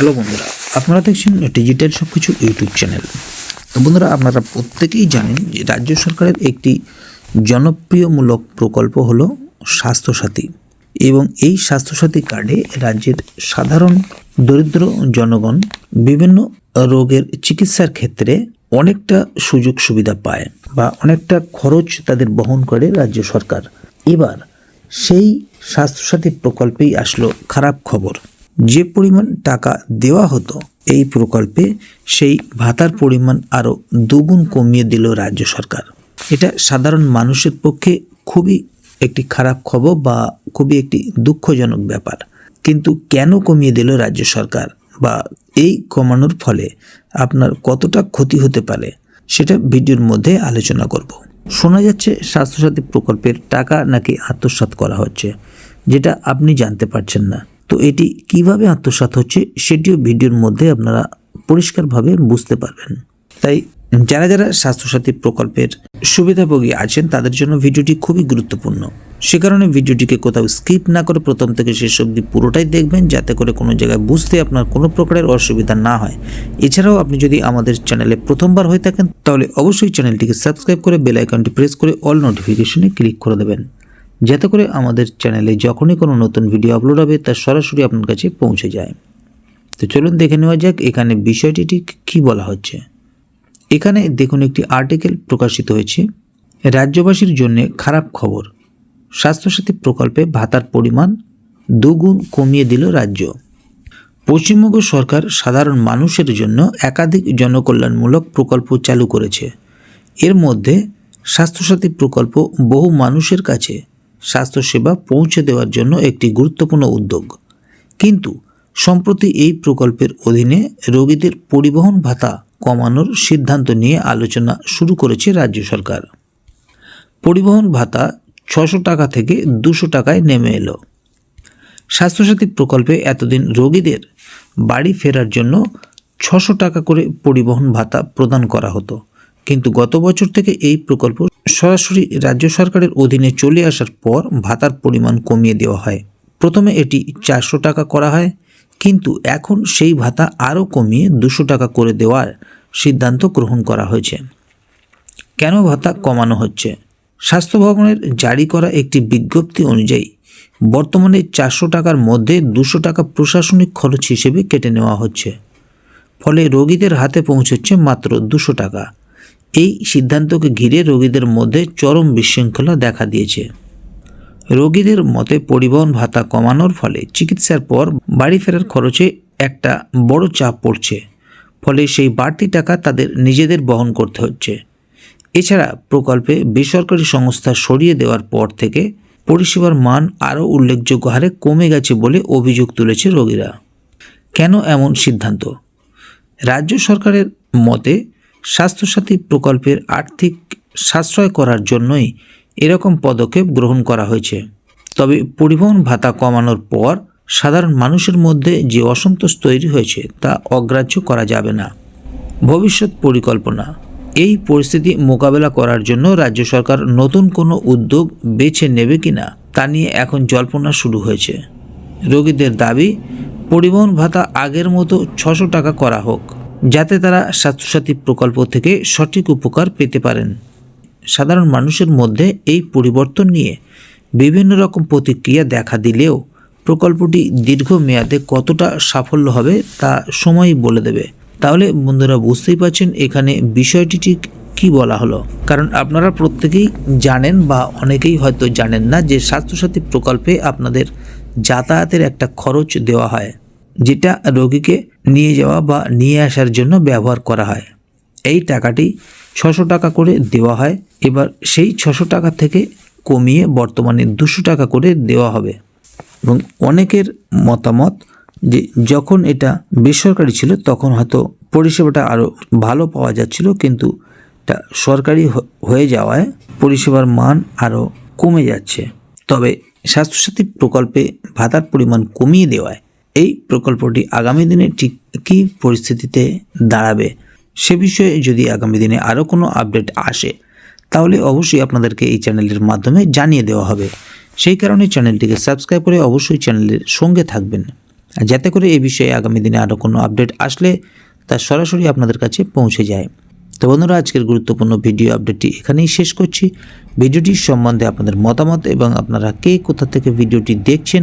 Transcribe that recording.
Hello বন্ধুরা, আপনারা দেখছেন ডিজিটাল সব কিছু ইউটিউব চ্যানেল। বন্ধুরা, আপনারা প্রত্যেকেই জানেন যে রাজ্য সরকারের একটি জনপ্রিয়মূলক প্রকল্প হলো স্বাস্থ্যসাথী এবং এই স্বাস্থ্যসাথী কার্ডে রাজ্যের সাধারণ দরিদ্র জনগণ বিভিন্ন রোগের চিকিৎসার ক্ষেত্রে অনেকটা সুযোগ সুবিধা পায় বা অনেকটা খরচ তাদের বহন করে রাজ্য সরকার। এবার সেই স্বাস্থ্যসাথী প্রকল্পেই আসলো খারাপ খবর। যে পরিমাণ টাকা দেওয়া হতো এই প্রকল্পে, সেই ভাতার পরিমাণ আরও দুগুণ কমিয়ে দিল রাজ্য সরকার। এটা সাধারণ মানুষের পক্ষে খুবই একটি খারাপ খবর বা খুবই একটি দুঃখজনক ব্যাপার। কিন্তু কেন কমিয়ে দিল রাজ্য সরকার বা এই কমানোর ফলে আপনার কতটা ক্ষতি হতে পারে, সেটা ভিডিওর মধ্যে আলোচনা করব। শোনা যাচ্ছে স্বাস্থ্যসাথী প্রকল্পের টাকা নাকি আত্মসাৎ করা হচ্ছে, যেটা আপনি জানতে পারছেন না। তো এটি কীভাবে আত্মসাৎ হচ্ছে সেটিও ভিডিওর মধ্যে আপনারা পরিষ্কারভাবে বুঝতে পারবেন। তাই যারা যারা স্বাস্থ্যসাথী প্রকল্পের সুবিধাভোগী আছেন, তাদের জন্য ভিডিওটি খুবই গুরুত্বপূর্ণ। সে কারণে ভিডিওটিকে কোথাও স্কিপ না করে প্রথম থেকে শেষ অবধি পুরোটাই দেখবেন, যাতে করে কোনো জায়গায় বুঝতে আপনার কোনো প্রকারের অসুবিধা না হয়। এছাড়াও আপনি যদি আমাদের চ্যানেলে প্রথমবার হয়ে থাকেন, তাহলে অবশ্যই চ্যানেলটিকে সাবস্ক্রাইব করে বেল আইকনটি প্রেস করে অল নোটিফিকেশনে ক্লিক করে দেবেন। যাতে করে আমাদের চ্যানেলে যখনই কোনো নতুন ভিডিও আপলোড হবে, তা সরাসরি আপনার কাছে পৌঁছে যায়। তো চলুন দেখে নেওয়া যাক এখানে বিষয়টি ঠিক কী বলা হচ্ছে। এখানে দেখুন একটি আর্টিকেল প্রকাশিত হয়েছে। রাজ্যবাসীর জন্য খারাপ খবর। স্বাস্থ্যসাথী প্রকল্পে ভাতার পরিমাণ দুগুণ কমিয়ে দিল রাজ্য। পশ্চিমবঙ্গ সরকার সাধারণ মানুষের জন্য একাধিক জনকল্যাণমূলক প্রকল্প চালু করেছে। এর মধ্যে স্বাস্থ্যসাথী প্রকল্প বহু মানুষের কাছে স্বাস্থ্যসেবা পৌঁছে দেওয়ার জন্য একটি গুরুত্বপূর্ণ উদ্যোগ। কিন্তু সম্প্রতি এই প্রকল্পের অধীনে রোগীদের পরিবহন ভাতা কমানোর সিদ্ধান্ত নিয়ে আলোচনা শুরু করেছে রাজ্য সরকার। পরিবহন ভাতা ছশো টাকা থেকে দুশো টাকায় নেমে এলো। স্বাস্থ্যসাথী প্রকল্পে এতদিন রোগীদের বাড়ি ফেরার জন্য ছশো টাকা করে পরিবহন ভাতা প্রদান করা হতো। কিন্তু গত বছর থেকে এই প্রকল্প সরাসরি রাজ্য সরকারের অধীনে চলে আসার পর ভাতার পরিমাণ কমিয়ে দেওয়া হয়। প্রথমে এটি চারশো টাকা করা হয়, কিন্তু এখন সেই ভাতা আরও কমিয়ে দুশো টাকা করে দেওয়ার সিদ্ধান্ত গ্রহণ করা হয়েছে। কেন ভাতা কমানো হচ্ছে? স্বাস্থ্য ভবনের জারি করা একটি বিজ্ঞপ্তি অনুযায়ী, বর্তমানে চারশো টাকার মধ্যে দুশো টাকা প্রশাসনিক খরচ হিসেবে কেটে নেওয়া হচ্ছে। ফলে রোগীদের হাতে পৌঁছচ্ছে মাত্র দুশো টাকা। এই সিদ্ধান্তকে ঘিরে রোগীদের মধ্যে চরম বিশৃঙ্খলা দেখা দিয়েছে। রোগীদের মতে পরিবহন ভাতা কমানোর ফলে চিকিৎসার পর বাড়ি ফেরার খরচে একটা বড় চাপ পড়ছে। ফলে সেই বাড়তি টাকা তাদের নিজেদের বহন করতে হচ্ছে। এছাড়া প্রকল্পে বেসরকারি সংস্থা সরিয়ে দেওয়ার পর থেকে পরিষেবার মান আরও উল্লেখযোগ্য হারে কমে গেছে বলে অভিযোগ তুলেছে রোগীরা। কেন এমন সিদ্ধান্ত? রাজ্য সরকারের মতে স্বাস্থ্যসাথী প্রকল্পের আর্থিক সাশ্রয় করার জন্যই এরকম পদক্ষেপ গ্রহণ করা হয়েছে। তবে পরিবহন ভাতা কমানোর পর সাধারণ মানুষের মধ্যে যে অসন্তোষ তৈরি হয়েছে তা অগ্রাহ্য করা যাবে না। ভবিষ্যৎ পরিকল্পনা। এই পরিস্থিতি মোকাবেলা করার জন্য রাজ্য সরকার নতুন কোনো উদ্যোগ বেছে নেবে কিনা তা নিয়ে এখন জল্পনা শুরু হয়েছে। রোগীদের দাবি, পরিবহন ভাতা আগের মতো ছশো টাকা করা হোক। যাতে তারা স্বাস্থ্যসাথী প্রকল্প থেকে সঠিক উপকার পেতে পারেন। সাধারণ মানুষের মধ্যে এই পরিবর্তন নিয়ে বিভিন্ন রকম প্রতিক্রিয়া দেখা দিলেও প্রকল্পটি দীর্ঘমেয়াদে কতটা সাফল্য হবে তা সময়ই বলে দেবে। তাহলে বন্ধুরা বুঝতেই পারছেন এখানে বিষয়টি ঠিক কী বলা হলো। কারণ আপনারা প্রত্যেকেই জানেন বা অনেকেই হয়তো জানেন না যে স্বাস্থ্যসাথী প্রকল্পে আপনাদের যাতায়াতের একটা খরচ দেওয়া হয়। যেটা রোগীকে নিয়ে যাওয়া বা নিয়ে আসার জন্য ব্যবহার করা হয়। এই টাকাটি ছশো টাকা করে দেওয়া হয়। এবার সেই ছশো টাকা থেকে কমিয়ে বর্তমানে দুশো টাকা করে দেওয়া হবে। এবং অনেকের মতামত যে যখন এটা বেসরকারি ছিল তখন হয়তো পরিষেবাটা আরও ভালো পাওয়া যাচ্ছিল, কিন্তু এটা সরকারি হয়ে যাওয়ায় পরিষেবার মান আরও কমে যাচ্ছে। তবে স্বাস্থ্যসাথী প্রকল্পে ভাতার পরিমাণ কমিয়ে দেওয়ায় এই প্রকল্পটি আগামী দিনে ঠিক কী পরিস্থিতিতে দাঁড়াবে সে বিষয়ে যদি আগামী দিনে আরও কোনো আপডেট আসে, তাহলে অবশ্যই আপনাদেরকে এই চ্যানেলের মাধ্যমে জানিয়ে দেওয়া হবে। সেই কারণে চ্যানেলটিকে সাবস্ক্রাইব করে অবশ্যই চ্যানেলের সঙ্গে থাকবেন। যাতে করে এই বিষয়ে আগামী দিনে আরও কোনো আপডেট আসলে তা সরাসরি আপনাদের কাছে পৌঁছে যায়। তো বন্ধুরা, আজকের গুরুত্বপূর্ণ ভিডিও আপডেটটি এখানেই শেষ করছি। ভিডিওটির সম্বন্ধে আপনাদের মতামত এবং আপনারা কে কোথা থেকে ভিডিওটি দেখছেন